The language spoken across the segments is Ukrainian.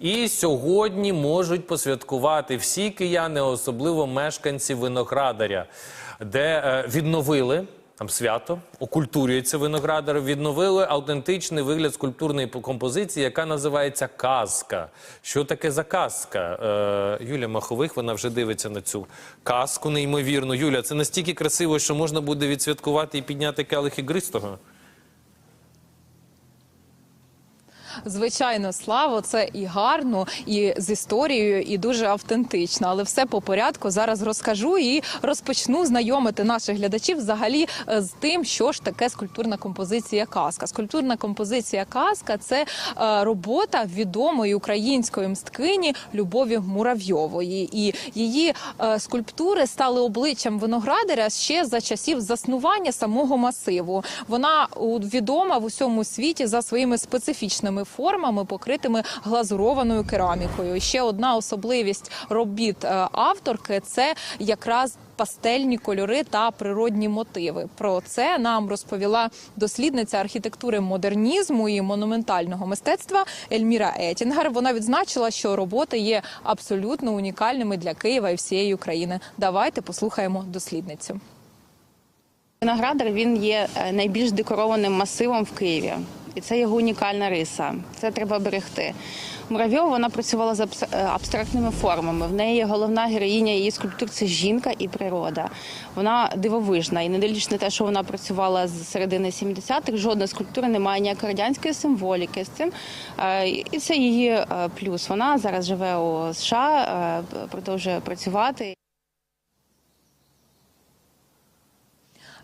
І сьогодні можуть посвяткувати всі кияни, особливо мешканці виноградаря, де е, відновили. Там свято окультурюється виноградар. Відновили автентичний вигляд скульптурної композиції, яка називається казка. Що таке за казка? Е, Юля Махових вона вже дивиться на цю казку неймовірно. Юля, це настільки красиво, що можна буде відсвяткувати і підняти келих ігристого. Звичайно, славо, це і гарно, і з історією, і дуже автентично. Але все по порядку зараз розкажу і розпочну знайомити наших глядачів взагалі е, з тим, що ж таке скульптурна композиція казка. Скульптурна композиція казка це е, робота відомої української мсткині Любові Муравйової. І її е, скульптури стали обличчям виноградаря ще за часів заснування самого масиву. Вона відома в усьому світі за своїми специфічними формами, покритими глазурованою керамікою. Ще одна особливість робіт е, авторки це якраз. Пастельні кольори та природні мотиви. Про це нам розповіла дослідниця архітектури модернізму і монументального мистецтва Ельміра Етінгер. Вона відзначила, що роботи є абсолютно унікальними для Києва і всієї України. Давайте послухаємо дослідницю. Виноградар він є е, найбільш декорованим масивом в Києві, і це його унікальна риса. Це треба берегти. Муравйова вона працювала з е, абстрактними формами. В неї головна героїня її скульптур це жінка і природа. Вона дивовижна. І не дивлячись на те, що вона працювала з середини 70-х, жодна скульптура не має ніякої радянської символіки з цим. Е, І це її е, плюс. Вона зараз живе у США, продовжує працювати.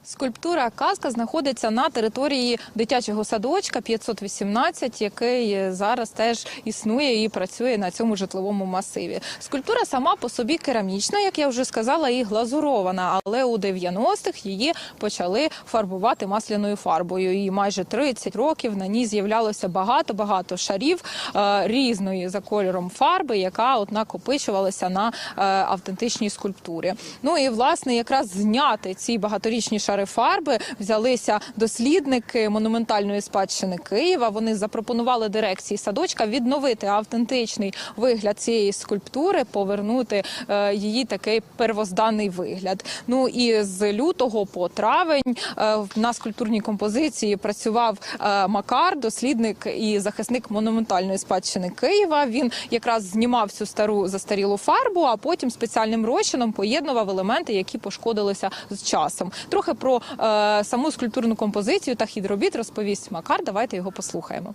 Скульптура казка знаходиться на території дитячого садочка 518, який зараз теж існує і працює на цьому житловому масиві. Скульптура сама по собі керамічна, як я вже сказала, і глазурована. Але у 90-х її почали фарбувати масляною фарбою. І майже 30 років на ній з'являлося багато багато шарів е, різної за кольором фарби, яка от накопичувалася на е, автентичній скульптурі. Ну і власне якраз зняти ці багаторічні шари фарби взялися дослідники монументальної спадщини Києва. Вони запропонували дирекції садочка відновити автентичний вигляд цієї скульптури, повернути е, її такий первозданний вигляд. Ну і з лютого по травень е, на скульптурній композиції працював е, Макар, дослідник і захисник монументальної спадщини Києва. Він якраз знімав цю стару застарілу фарбу, а потім спеціальним розчином поєднував елементи, які пошкодилися з часом. Трохи про е, саму скульптурну композицію та хід робіт розповість Макар. Давайте його послухаємо.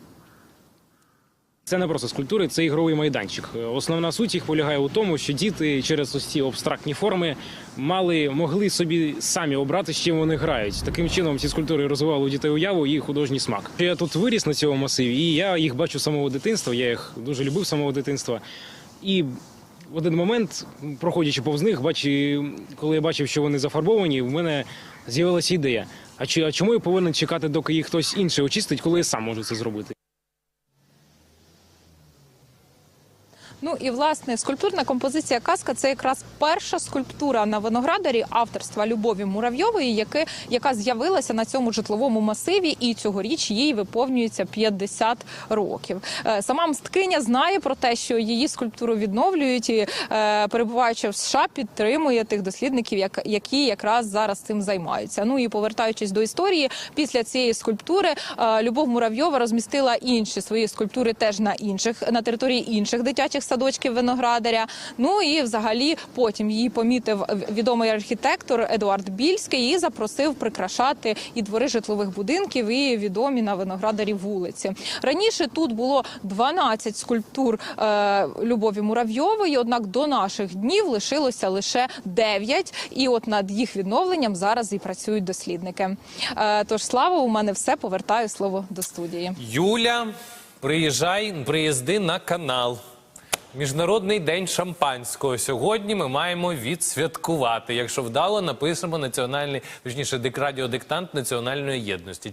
Це не просто скульптури, це ігровий майданчик. Основна суть їх полягає у тому, що діти через ось ці абстрактні форми мали могли собі самі обрати, з чим вони грають. Таким чином ці скульптури розвивали у дітей уяву і художній смак. Я тут виріс на цьому масиві, і я їх бачу самого дитинства. Я їх дуже любив самого дитинства. І в один момент, проходячи повз них, бачу, коли я бачив, що вони зафарбовані, в мене з'явилася ідея. А чи а чому я повинен чекати, доки їх хтось інший очистить, коли я сам можу це зробити? Ну і власне скульптурна композиція казка це якраз перша скульптура на виноградарі авторства Любові Муравйової, яке, яка з'явилася на цьому житловому масиві, і цьогоріч їй виповнюється 50 років. Е, Сама мсткиня знає про те, що її скульптуру відновлюють, і е, перебуваючи в США, підтримує тих дослідників, як- які якраз зараз цим займаються. Ну і повертаючись до історії, після цієї скульптури е, Любов Муравйова розмістила інші свої скульптури теж на інших на території інших дитячих садочків виноградаря. Ну і взагалі потім її помітив відомий архітектор Едуард Більський і запросив прикрашати і двори житлових будинків, і відомі на виноградарі вулиці. Раніше тут було 12 скульптур е, Любові Муравйової, однак до наших днів лишилося лише 9. І от над їх відновленням зараз і працюють дослідники. Е, тож слава, у мене все повертаю слово до студії. Юля, приїжджай, приїзди на канал. Міжнародний день шампанського. Сьогодні ми маємо відсвяткувати. Якщо вдало, напишемо національний, точніше, дик- радіодиктант національної єдності.